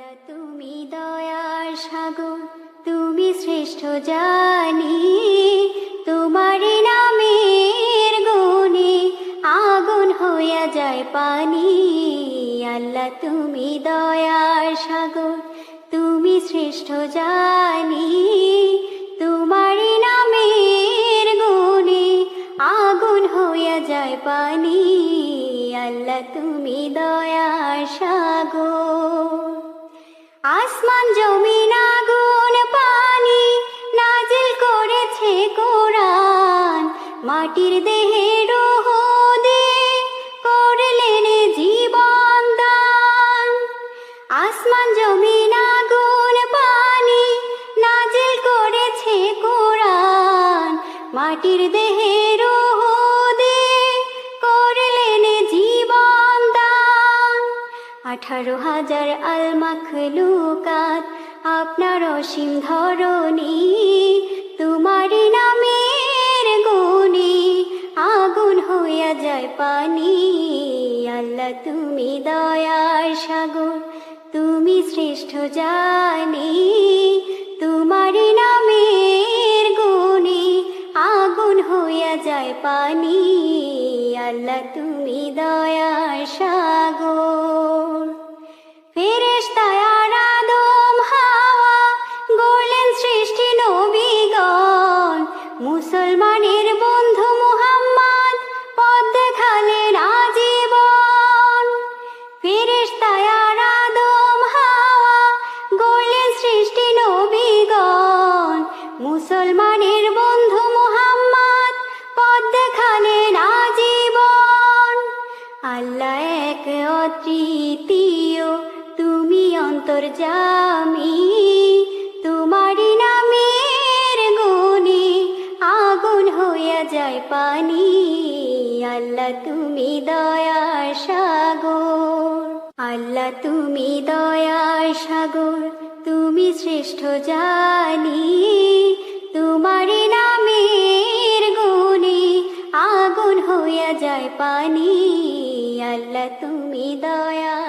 আল্লাহ, তুমি দয়ার সাগর, তুমি শ্রেষ্ঠ জানি, তোমার নামের গুণে আগুন হইয়া যায় পানি। আল্লাহ, তুমি দয়ার সাগর, তুমি শ্রেষ্ঠ জানি, তোমার নামের গুণে আগুন হইয়া যায় পানি। আল্লাহ, তুমি দয়ার সাগর। আসমান জমিন আগুন পানি নাজিল করেছে কোরআন। মাটির দেহে রোহ দিয়ে করলেন জীবন দান। আসমান জমিন আগুন পানি নাজিল করেছে কোরআন। মাটির দেহে রোহ আঠারো হাজার আলমাখ লুকাত আপনার অসীম ধরণী, তোমার নামের গুণে আগুন হইয়া যায় পানি। আল্লাহ, তুমি দয়ার সাগর, তুমি শ্রেষ্ঠ জানি। যায় পানি আল্লাহ তুমি দয়া সাগর। ফেরেশতায় অন্তর্জামী তোমারই নামের গুণে আগুন হইয়া যায় পানি। আল্লাহ তুমি দয়ার সাগর, আল্লাহ তুমি দয়ার সাগর, তুমি শ্রেষ্ঠ জানি। তোমারই নামের গুণে আগুন হইয়া যায় পানি। আল্লাহ তুমি দয়া